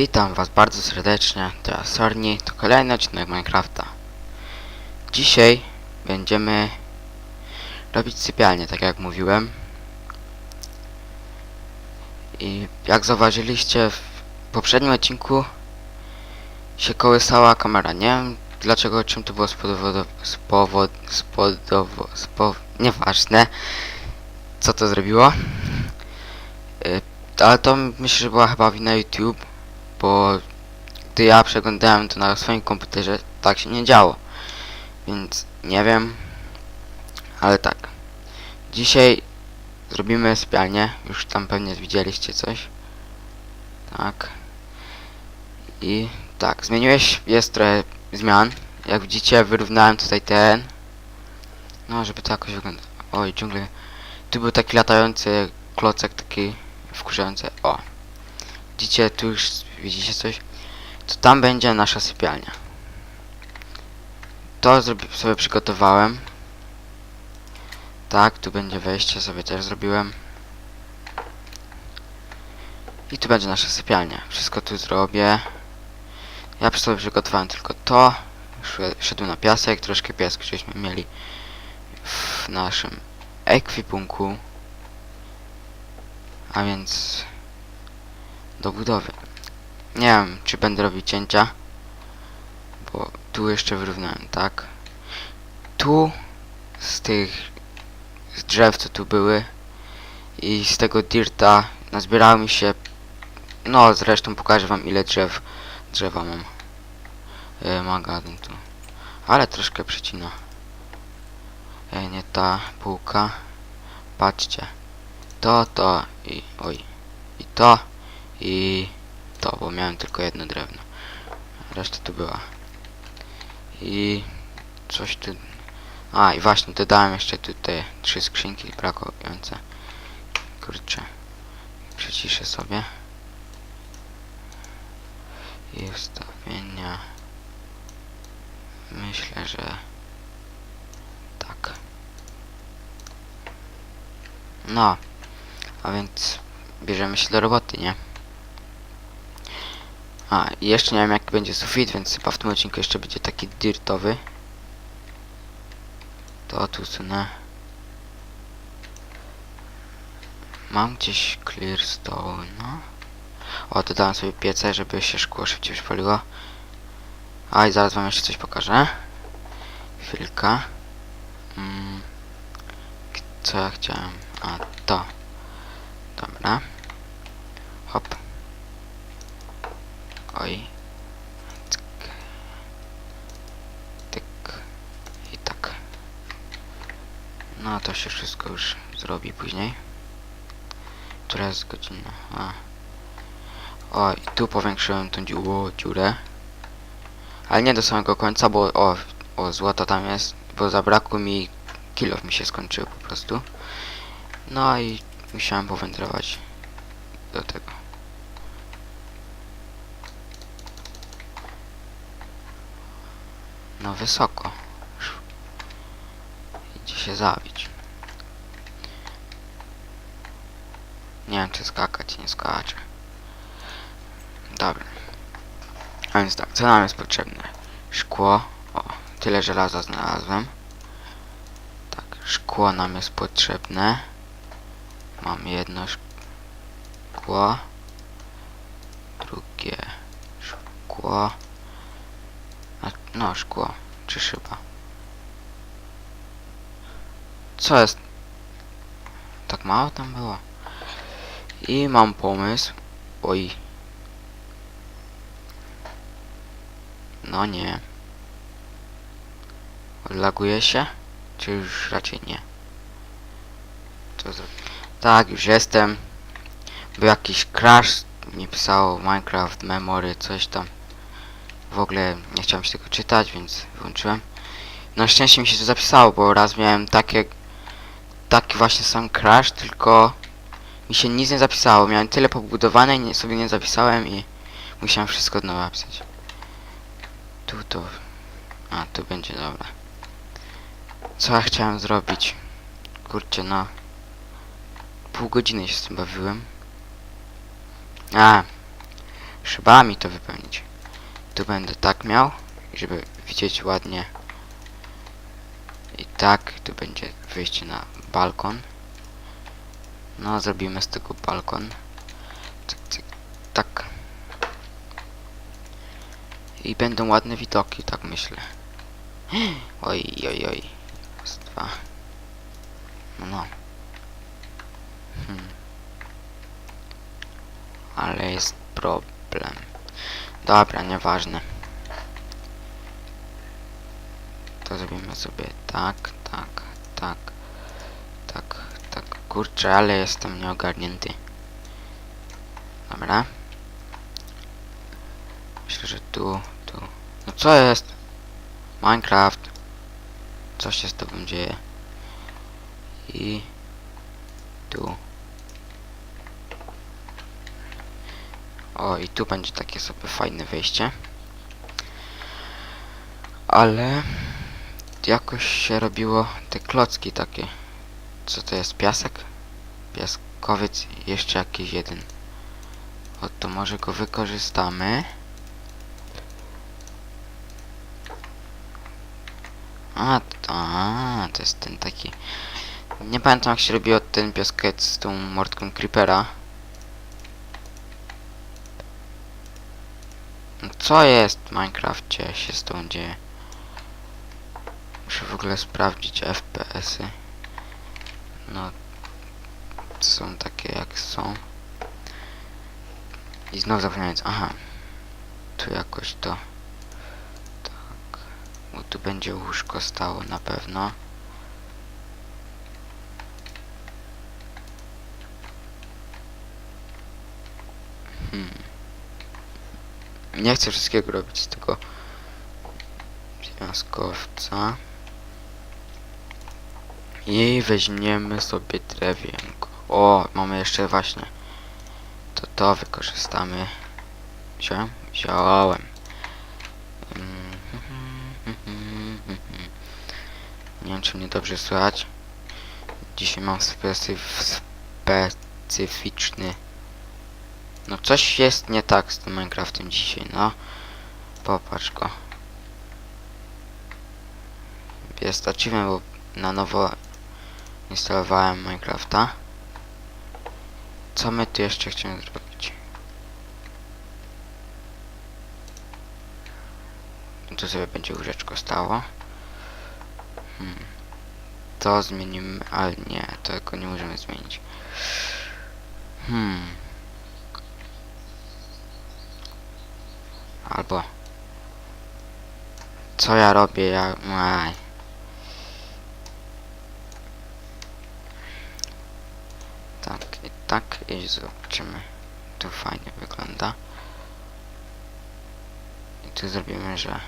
Witam was bardzo serdecznie, to ja Sorni, to kolejny odcinek Minecrafta. Dzisiaj będziemy robić sypialnię, tak jak mówiłem. I jak zauważyliście w poprzednim odcinku się kołysała kamera. Nie wiem dlaczego, czym to było spowodowane, spowod, spodowo, spo, nieważne co to zrobiło. Y, ale to myślę, że była chyba wina YouTube bo gdy ja przeglądałem to na swoim komputerze, tak się nie działo. Więc nie wiem, ale tak. Dzisiaj zrobimy sypialnię, już tam pewnie widzieliście coś. Tak. I tak, zmieniłeś, jest trochę zmian. Jak widzicie, wyrównałem tutaj ten. No, żeby to jakoś wyglądało. Oj, dżungle. Tu był taki latający klocek, taki wkurzający. O, widzicie, tu już widzicie coś, to tam będzie nasza sypialnia. To sobie przygotowałem. Tak, tu będzie wejście, sobie też zrobiłem. I tu będzie nasza sypialnia. Wszystko tu zrobię. Ja przy sobie przygotowałem tylko to. Szedłem na piasek, troszkę piasku żeśmy mieli w naszym ekwipunku. A więc do budowy. Nie wiem, czy będę robić cięcia. Bo tu jeszcze wyrównałem, tak? Tu z tych z drzew, co tu były. I z tego dirta nazbierało mi się no zresztą pokażę wam ile drzew drzewa mam. E, magazyn tu. Ale troszkę przycina. E, nie ta półka. Patrzcie. To, to i oj. I to i to, bo miałem tylko jedno drewno. Reszta tu była. I coś tu... A, i właśnie, dodałem jeszcze tutaj trzy skrzynki brakujące. Kurczę. Przyciszę sobie. I ustawienia... Myślę, że... Tak. No. A więc... Bierzemy się do roboty, nie? A, i jeszcze nie wiem jaki będzie sufit, więc chyba w tym odcinku jeszcze będzie taki dirtowy. To tu sunę. Mam gdzieś clearstone, no. O, dodałem sobie piece, żeby się szkło szybciej przypaliło. A, i zaraz wam jeszcze coś pokażę. Chwilka. Mm. Co ja chciałem? A, to. Dobra. Hop. Oj. Cyk. Tyk. I tak. No to się wszystko już zrobi później. Która jest godzina? A. O, i tu powiększyłem tą dziu dziurę. Ale nie do samego końca, bo o, o złoto tam jest, bo zabrakło mi kilof mi się skończył po prostu. No i musiałem powędrować do tego. No wysoko. Idzie się zabić. Nie wiem czy skakać, nie skaczę. Dobra. A więc tak, co nam jest potrzebne? Szkło. O, tyle żelaza znalazłem. Tak, szkło nam jest potrzebne. Mam jedno szkło. Drugie szkło. No, szkło. Czy szyba? Co jest? Tak mało tam było? I mam pomysł. Oj. No nie. Odlaguje się? Czy już raczej nie? Co zro... Tak, już jestem. Był jakiś crash. Mi pisało Minecraft Memory, coś tam. W ogóle nie chciałem się tego czytać, więc wyłączyłem. Na szczęście mi się to zapisało, bo raz miałem takie taki właśnie sam crash, tylko mi się nic nie zapisało. Miałem tyle pobudowane, nie, sobie nie zapisałem i musiałem wszystko od nowa napisać. Tu to... A, tu będzie dobra. Co ja chciałem zrobić? Kurczę, no... Pół godziny się z tym bawiłem. A, trzeba mi to wypełnić. Tu będę tak miał, żeby widzieć ładnie. I tak, tu będzie wyjście na balkon. No, zrobimy z tego balkon. Cyk, cyk, tak. I będą ładne widoki, tak myślę. Oj, oj, oj. Dwa. No, no. Hmm. Ale jest problem. Dobra, nieważne. To zrobimy sobie tak, tak, tak, tak, tak. Kurczę, ale jestem nieogarnięty. Dobra. Myślę, że tu, tu. No co jest? Minecraft. Co się z tobą dzieje? I tu. O, i tu będzie takie sobie fajne wejście. Ale jakoś się robiło te klocki takie. Co to jest? Piasek? Piaskowiec jeszcze jakiś jeden. O, to może go wykorzystamy. A, to, a, to jest ten taki... Nie pamiętam jak się robiło ten piaskec z tą mordką creepera. Co jest w Minecrafcie się z tą dzieje? Muszę w ogóle sprawdzić FPS-y. No, są takie jak są. I znowu zapomniałem. Aha. Tu jakoś to. Tak. Bo tu będzie łóżko stało na pewno. Hmm. Nie chcę wszystkiego robić z tego. I weźmiemy sobie drewienko. O, mamy jeszcze właśnie. To to wykorzystamy. Wziąłem? Wziąłem. Nie wiem, czy mnie dobrze słychać. Dzisiaj mam specyf specyficzny. No coś jest nie tak z tym Minecraftem dzisiaj, no. Popatrz go. Jest achievement, bo na nowo instalowałem Minecrafta. Co my tu jeszcze chcemy zrobić? Tu sobie będzie łóżeczko stało. Hmm. To zmienimy, ale nie, tego nie możemy zmienić. Hmm. Albo co ja robię, ja... Aj. Tak i zobaczymy. Tu fajnie wygląda. I tu zrobimy, że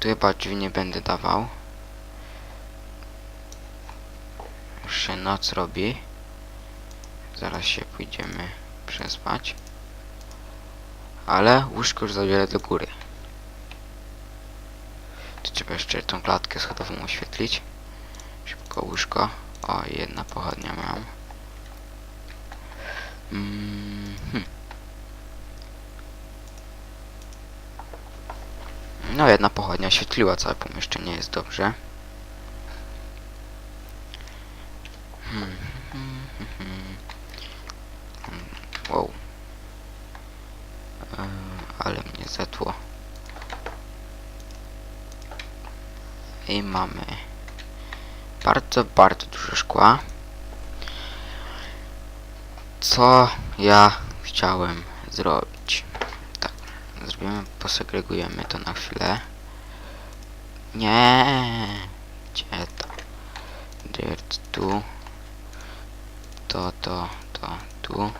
tu chyba drzwi nie będę dawał. Już się noc robi. Zaraz się pójdziemy przespać. Ale łóżko już zabiera do góry. Tu trzeba jeszcze tą klatkę schodową oświetlić. Szybko łóżko. O, jedna pochodnia mam. Mm -hmm. No, jedna pochodnia oświetliła całe pomieszczenie, jest dobrze. Hmm. hmm, hmm. Wow. E, ale mnie zetło. I mamy bardzo, bardzo dużo szkła. Co ja chciałem zrobić? Tak, zrobimy, posegregujemy to na chwilę. Nie, gdzie to? Dirt tu. To, to, to, tu.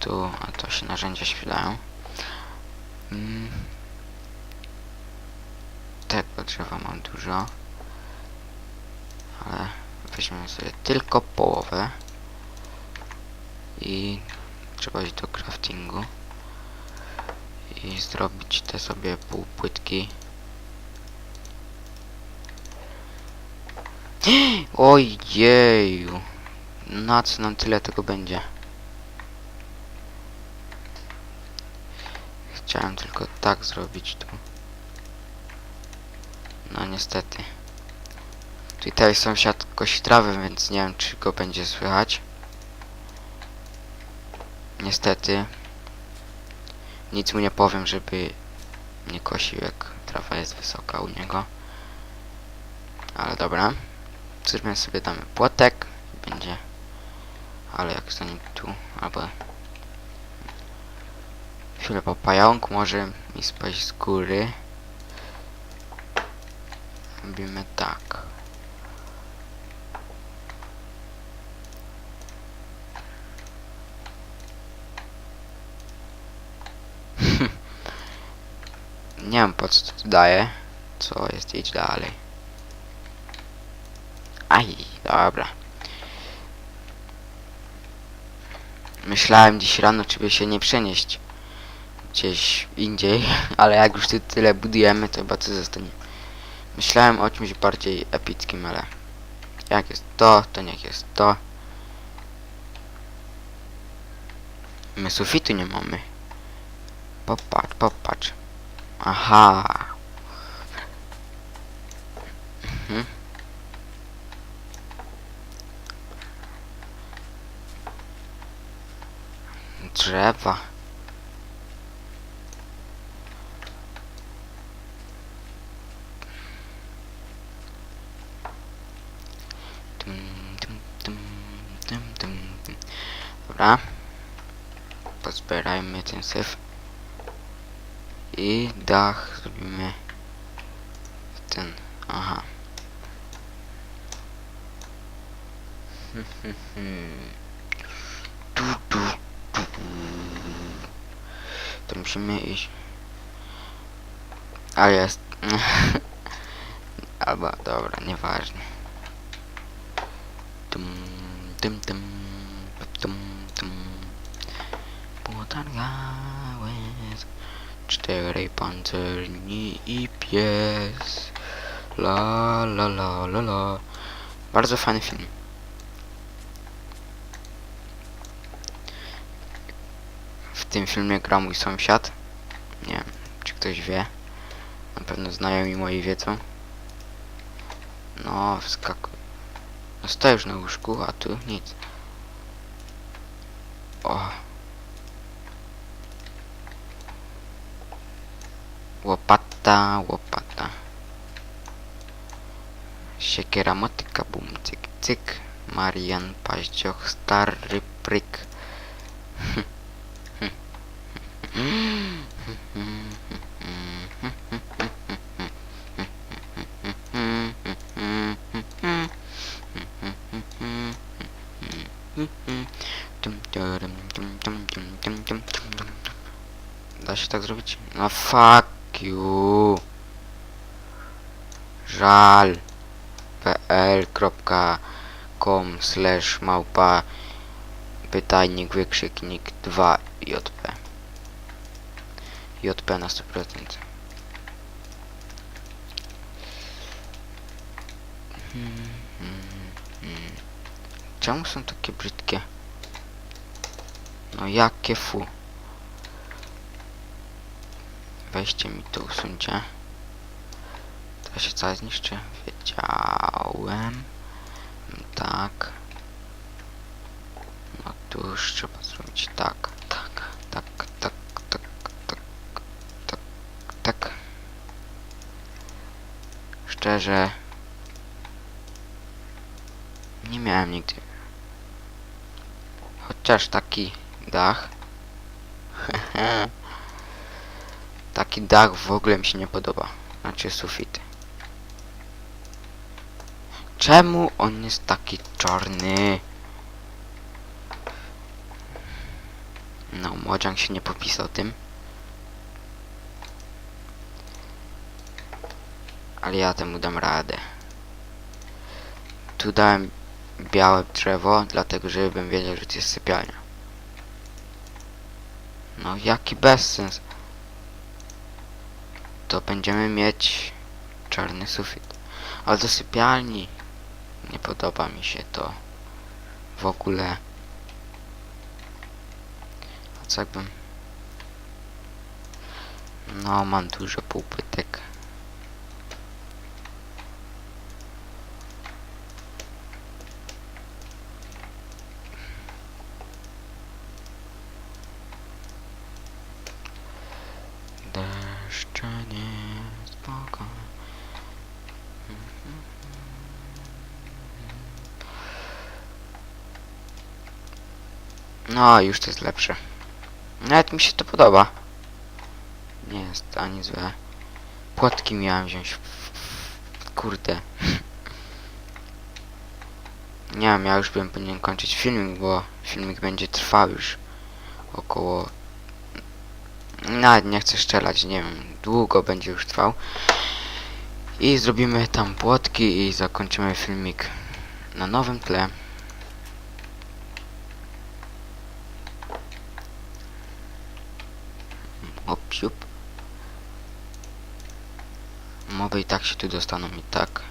Tu, a to się narzędzia świlają. Mm. Tego drzewa mam dużo. Ale weźmiemy sobie tylko połowę. I trzeba iść do craftingu. I zrobić te sobie półpłytki. Ojeju. Na co nam tyle tego będzie? Chciałem tylko tak zrobić tu. No niestety. Tutaj sąsiad kosi trawę, więc nie wiem czy go będzie słychać. Niestety. Nic mu nie powiem, żeby nie kosił jak trawa jest wysoka u niego. Ale dobra. Zrobimy sobie damy płotek. Będzie. Ale jak stanie tu, albo chwilę po pająk może mi spaść z góry. Robimy tak. Nie wiem po co to daje. Co jest idź dalej. Aj, dobra. Myślałem dziś rano, czy by się nie przenieść gdzieś indziej, ale jak już tu tyle budujemy, to chyba co zostanie. Myślałem o czymś bardziej epickim, ale jak jest to, to niech jest to. My sufitu nie mamy. Popatrz, popatrz. Aha. Mhm. Drzewa. Tum, tum, tum, tum, tum, tum. Dobra. Pozbierajmy ten syf. I dach zrobimy ten. Aha. Tu, tu, tu. To musimy iść. A jest. Albo dobra, nieważne. Tum, tum, tum, tum, tum. Potargałeś czterej pancerni i pies. La la la la la. Bardzo fajny film. W tym filmie gra mój sąsiad. Nie wiem, czy ktoś wie. Na pewno znajomi moi wiedzą. No, wskakuj. No stoisz na łóżku, a tu nic. O. Łopata, łopata. Siekiera, motyka, bum, cyk, cyk. Marian, paździoch, stary pryk. Da się tak zrobić? No fuck you. Żal. pl.com slash małpa pytajnik wykrzyknik 2 JP JP na 100% Hmm, hmm, hmm. Czemu są takie brzydkie? No jakie fu Weźcie mi to usuńcie. To się całe zniszczy. Wiedziałem. Tak. No tu już trzeba zrobić tak Tak, tak, tak, tak, tak, tak, tak. Szczerze Nie miałem nigdy. Chociaż taki dach Taki dach w ogóle mi się nie podoba. Znaczy sufity. Czemu on jest taki czarny? No, Młodzian się nie popisał tym. Ale ja temu dam radę. Tu dałem białe drzewo, dlatego żebym wiedział, że to jest sypialnia. No jaki bezsens. To będziemy mieć czarny sufit. Ale do sypialni nie podoba mi się to w ogóle. A co jakbym... No, mam dużo półpytek. No, już to jest lepsze. Nawet mi się to podoba. Nie jest ani złe. Płotki miałem wziąć. Kurde. Nie wiem, ja już bym powinien kończyć filmik, bo filmik będzie trwał już około... Nawet nie chcę strzelać, nie wiem, długo będzie już trwał. I zrobimy tam płotki i zakończymy filmik na nowym tle. Hop, siup. Moby i tak się tu dostaną i tak.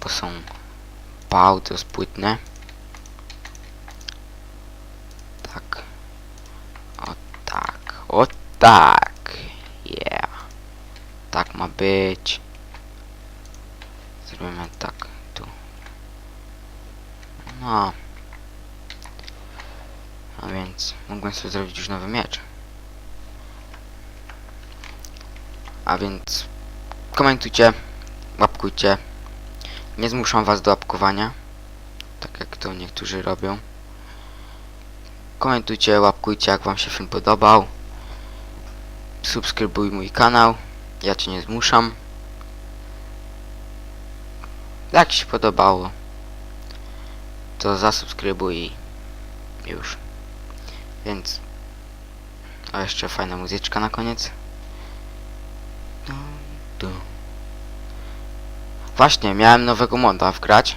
Bo są bardzo spłytne. Tak. O tak. O tak. Yeah. Tak ma być. Zrobimy tak. Tu. No. A więc mógłbym sobie zrobić już nowy miecz. A więc komentujcie, łapkujcie. Nie zmuszam was do łapkowania, tak jak to niektórzy robią. Komentujcie, łapkujcie, jak wam się film podobał. Subskrybuj mój kanał, ja cię nie zmuszam. Jak się podobało, to zasubskrybuj już. Więc, a jeszcze fajna muzyczka na koniec. Dum. Właśnie, miałem nowego moda wgrać,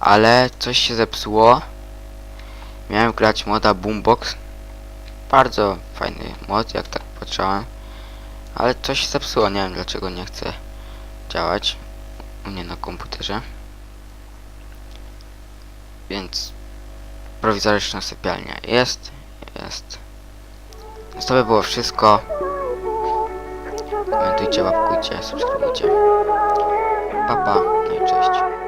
ale coś się zepsuło. Miałem grać moda Boombox. Bardzo fajny mod, jak tak patrzałem. Ale coś się zepsuło, nie wiem dlaczego nie chce działać u mnie na komputerze. Więc prowizoryczna sypialnia jest, jest. To by było wszystko. Komentujcie, łapkujcie, subskrybujcie. Papa, pa, no i cześć.